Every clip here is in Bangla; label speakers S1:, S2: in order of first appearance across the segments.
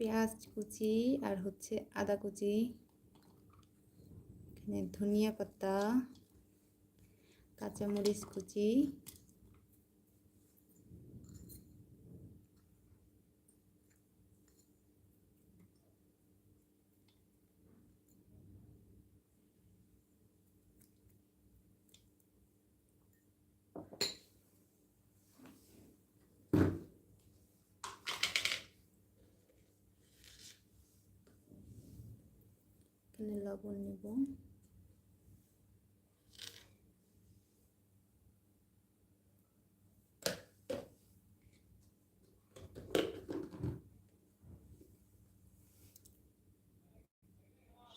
S1: পেঁয়াজ কুচি আর হচ্ছে আদা কুচি এখানে ধনিয়া পাতা কাঁচামরিচ কুচি লবণ নেব।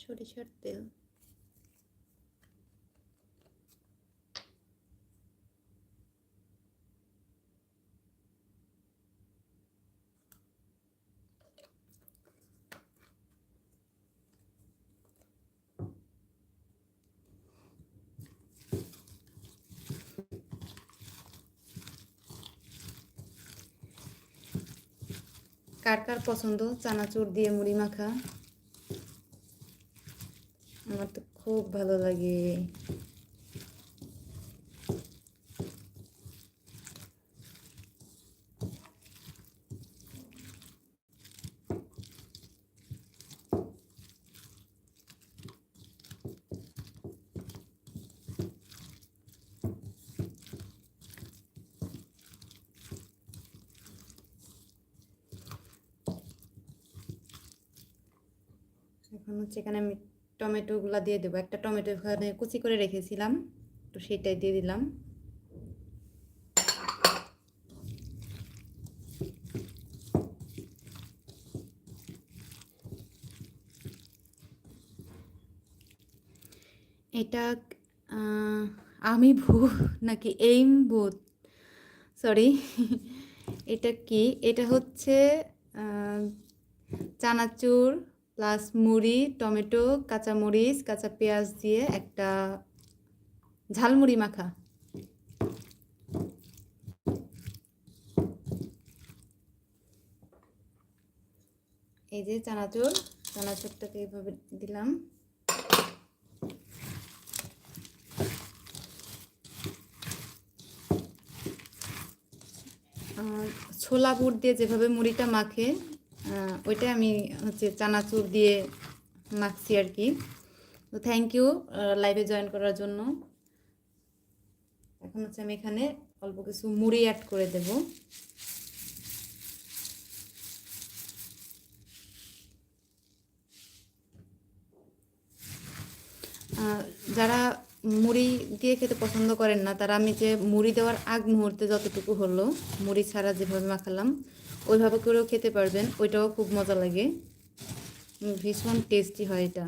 S1: সরিষার তেল। কার কার পছন্দ? চানাচুর দিয়ে মুড়ি মাখা। আমার তো খুব ভালো লাগে। এখন হচ্ছে এখানে আমি টমেটোগুলো দিয়ে দেবো। একটা টমেটো এখানে কুচি করে রেখেছিলাম, তো সেটাই দিয়ে দিলাম। এটা আমি ভূত নাকি এইম ভূত? সরি এটা কি? এটা হচ্ছে চানাচুর প্লাস মুড়ি, টমেটো, কাঁচামরিচ, কাঁচা পেঁয়াজ দিয়ে একটা ঝালমুড়ি মাখা। এই যে চানাচুর, চানাচুরটাকে এইভাবে দিলাম। ছোলা বুট দিয়ে যেভাবে মুড়িটা মাখে ওইটা আমি হচ্ছে চানাচুর দিয়ে মাখছি আর কি। তো থ্যাংক ইউ লাইভে জয়েন করার জন্য। এখন হচ্ছে আমি এখানে অল্প কিছু মুড়ি অ্যাড করে দেব। যারা মুড়ি দিয়ে খেতে পছন্দ করেন না, তারা আমি যে মুড়ি দেওয়ার আগ মুহূর্তে যতটুকু হলো, মুড়ি ছাড়া যেভাবে মাখালাম ওইভাবে করেও খেতে পারবেন, ওইটাও খুব মজা লাগে। ভীষণ টেস্টি হয় এটা।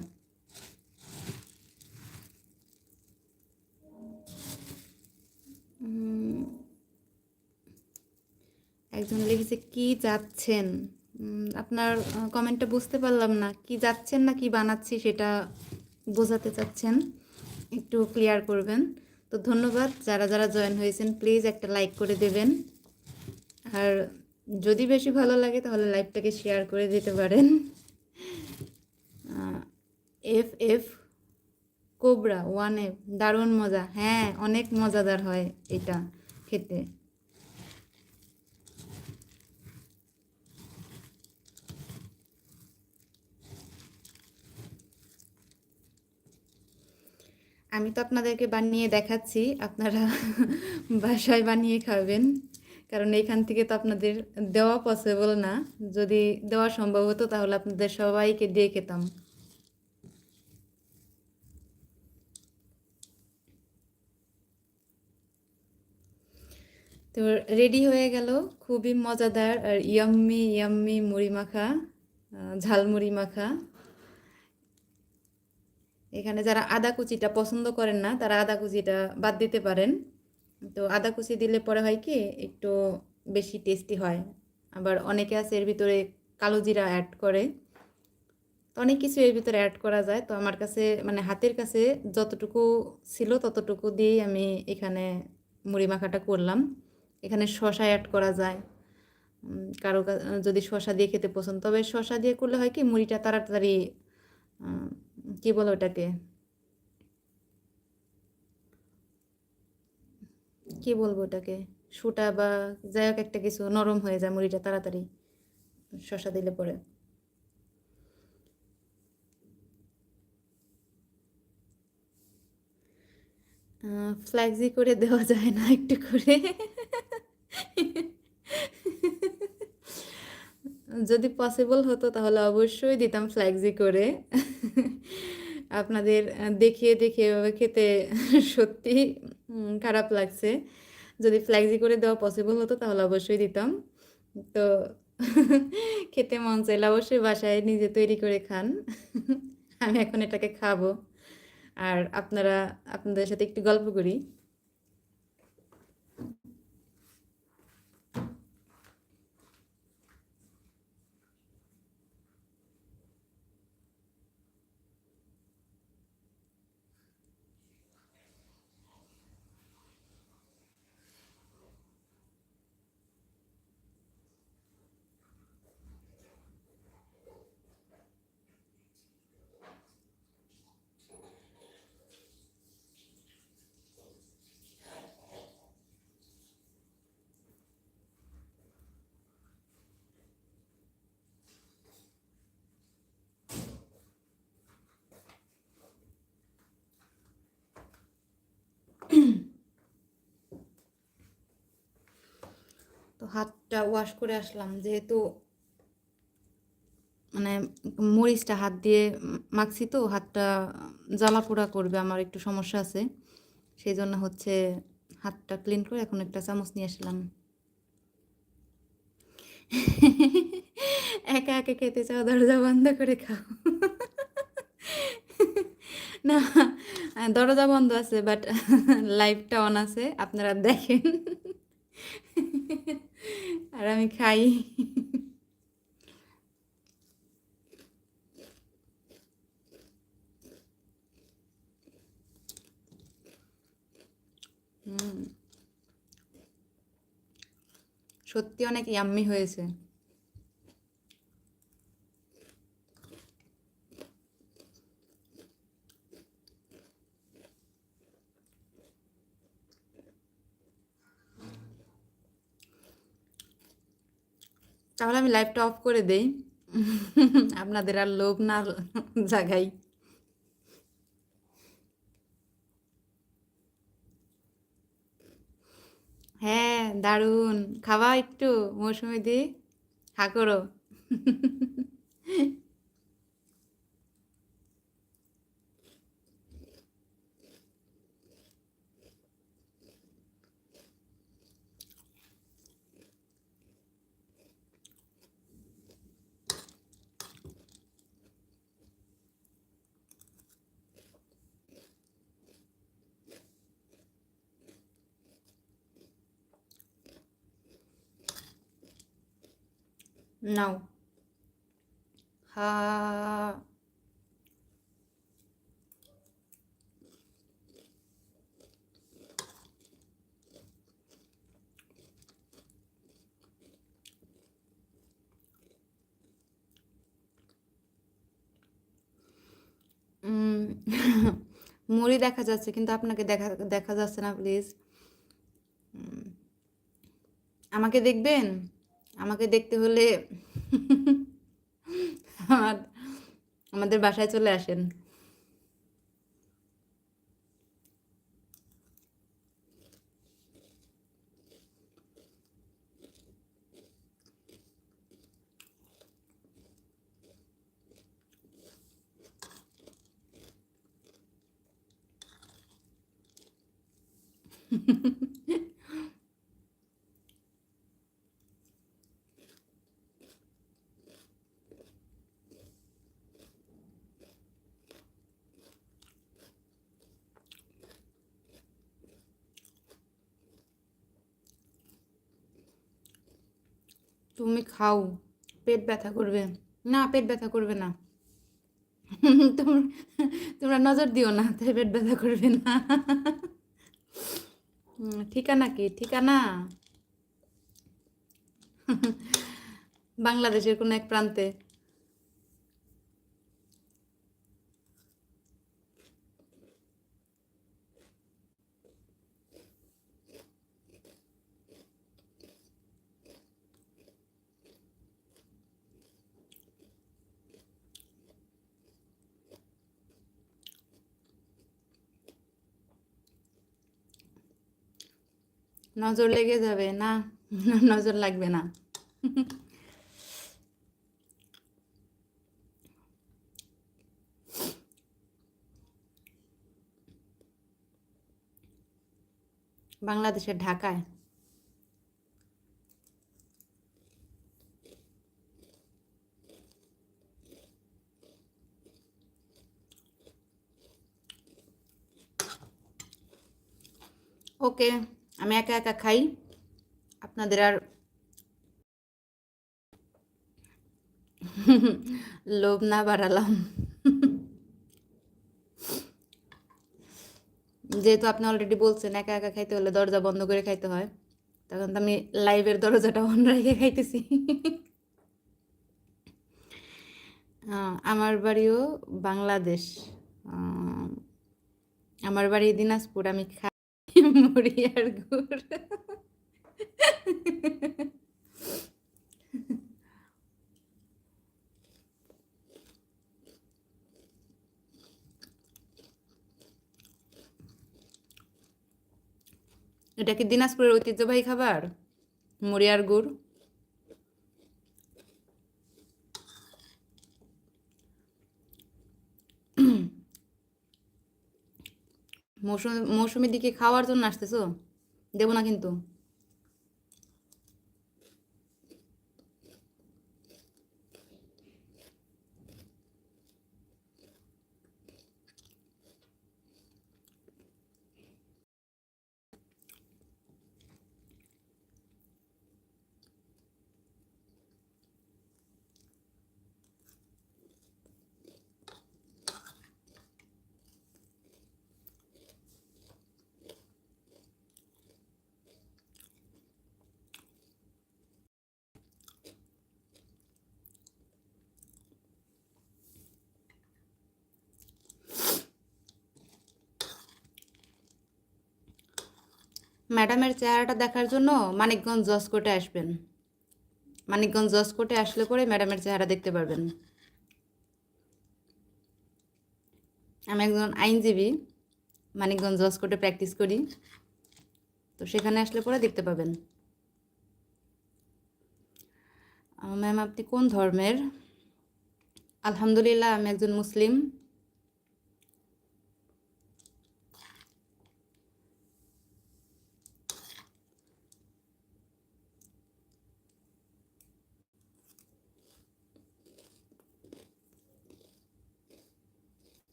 S1: একজন লিখেছে, কি যাচ্ছেন? আপনার কমেন্টটা বুঝতে পারলাম না। কি যাচ্ছেন না কি বানাচ্ছি সেটা বোঝাতে চাচ্ছেন। একটু ক্লিয়ার করবেন। তো ধন্যবাদ, যারা যারা জয়েন হয়েছেন প্লিজ একটা লাইক করে দেবেন। আর যদি বেশি ভালো লাগে তাহলে লাইভটাকে শেয়ার করে দিতে পারেন। F F cobra one F দারুণ মজা। হ্যাঁ অনেক মজাদার হয় এটা খেতে। আমি তো আপনাদেরকে বানিয়ে দেখাচ্ছি, আপনারা বাসায় বানিয়ে খাবেন। কারণ এখান থেকে তো আপনাদের দেওয়া পসিবল না। যদি দেওয়া সম্ভব হতো তাহলে আপনাদের সবাইকে দিয়ে খেতাম। তো রেডি হয়ে গেল। খুবই মজাদার আর ইয়াম্মি ইয়াম্মি মুড়ি মাখা ঝালমুড়ি মাখা। এখানে যারা আদা কুচিটা পছন্দ করেন না, তারা আদা কুচিটা বাদ দিতে পারেন। তো আদা কুচি দিলে পরে হয় কি, একটু বেশি টেস্টি হয়। আবার অনেকে আছে এর ভিতরে কালো জিরা অ্যাড করে। তো অনেক কিছু এর ভিতরে অ্যাড করা যায়। তো আমার কাছে মানে হাতের কাছে যতটুকু ছিল ততটুকু দিয়েই আমি এখানে মুড়ি মাখাটা করলাম। এখানে শসা অ্যাড করা যায়। কারও যদি শসা দিয়ে খেতে পছন্দ, তবে শসা দিয়ে করলে হয় কি, মুড়িটা তাড়াতাড়ি কি বলে ওটাকে? কি বলব ওটাকে? সুটা বা যাই হোক একটা কিছু নরম হয়ে যায় মুড়িটা তাড়াতাড়ি শশা দিলে পরে। ফ্ল্যাক্সি করে দেওয়া যায় না একটু করে। যদি পসিবল হতো তাহলে অবশ্যই দিতাম ফ্ল্যাক্সি করে। আপনাদের দেখিয়ে দেখিয়ে খেতে সত্যি খারাপ লাগছে। যদি ফ্ল্যাক্সি করে দেওয়া পসিবল হতো তাহলে অবশ্যই দিতাম। তো খেতে মন চাইলে অবশ্যই বাসায় নিজে তৈরি করে খান। আমি এখন এটাকে খাব। আর আপনারা, আপনাদের সাথে একটু গল্প করি। তো হাতটা ওয়াশ করে আসলাম। যেহেতু মানে মরিচটা হাত দিয়ে মাখছি তো, হাতটা জ্বালা পোড়া করবে, আমার একটু সমস্যা আছে। সেই জন্য হচ্ছে হাতটা ক্লিন করে এখন একটা চামচ নিয়ে আসলাম। একা একা খেতে চাও, দরজা বন্ধ করে খাও। না, দরজা বন্ধ আছে বাট লাইভটা অন আছে, আপনারা দেখেন। আর আমি খাই। সত্যি অনেক ইয়াম্মি হয়েছে। তাহলে আমি লাইভটা অফ করে দেই। আপনাদের আর লোভ না জাগাই। হ্যাঁ দারুণ। খাওয়া একটু, মৌসুমি দি, হা করো। নাও। হা মুড়ি দেখা যাচ্ছে কিন্তু আপনাকে দেখা দেখা যাচ্ছে না প্লিজ আমাকে দেখবেন? আমাকে দেখতে হলে আমার আমাদের বাসায় চলে আসেন। তুমি খাও। পেট ব্যথা করবে। না, পেট ব্যথা করবে না। তোমরা তোমরা নজর দিও না, তাই পেট ব্যথা করবে না। ঠিকানা কি? ঠিকানা? বাংলাদেশের কোনো এক প্রান্তে। নজর লেগে যাবে না নজর লাগবে না বাংলাদেশের ঢাকায় ওকে আমি একা একা খাই। আপনাদের আর লোভ না বাড়ালাম। যেহেতু আপনি অলরেডি বলছেন, একা একা খাইতে হলে দরজা বন্ধ করে খাইতে হয়। তখন তো আমি লাইভের দরজাটা অন রেখে খাইতেছি। আমার বাড়িও বাংলাদেশ। আমার বাড়ি দিনাজপুর, আমি খাই মুড়ি আর গুড় এটা কি দিনাজপুরের ঐতিহ্যবাহী খাবার? মরিয়ার গুড়? মৌসুমি মৌসুমির দিকে খাওয়ার জন্য আসতেছো? দেবো না কিন্তু। ম্যাডামের চেহারাটা দেখার জন্য মানিকগঞ্জ জসকোটে আসবেন। মানিকগঞ্জ জসকোটে আসলে পরে ম্যাডামের চেহারা দেখতে পারবেন। আমি একজন আইনজীবী, মানিকগঞ্জ জসকোটে প্র্যাকটিস করি। তো সেখানে আসলে পরে দেখতে পাবেন। ম্যাম, আপনি কোন ধর্মের? আলহামদুলিল্লাহ, আমি একজন মুসলিম।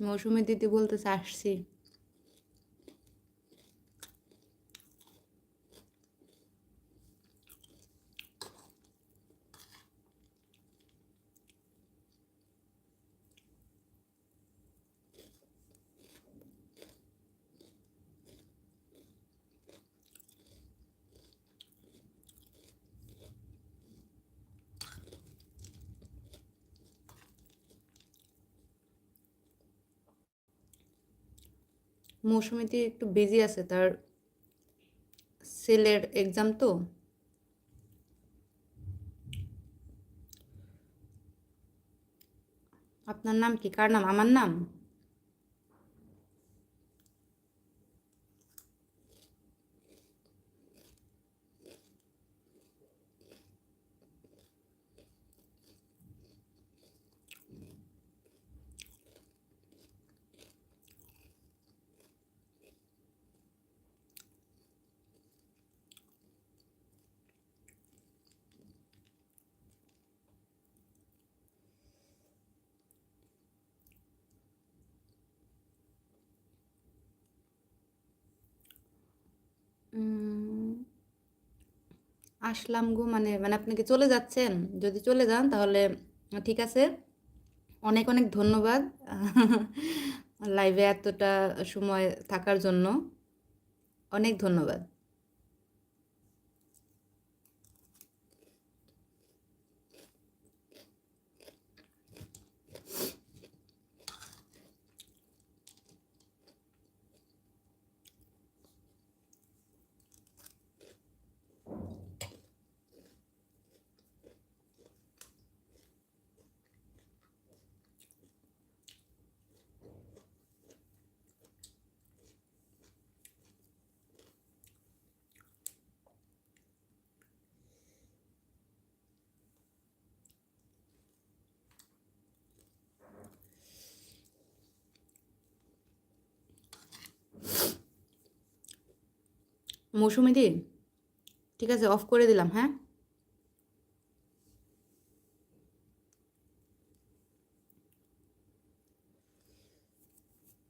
S1: মৌসুমী দিদি বলতেছে আসছি। মৌসুমিতে একটু বিজি আছে, তার সেলের এক্সাম তো। আপনার নাম কি? কার নাম? আমার নাম? আসলাম গো মানে মানে আপনি কি চলে যাচ্ছেন? যদি চলে যান তাহলে ঠিক আছে। অনেক অনেক ধন্যবাদ লাইভে এতটা সময় থাকার জন্য। অনেক ধন্যবাদ। মৌসুমিদি ঠিক আছে অফ করে দিলাম হ্যাঁ?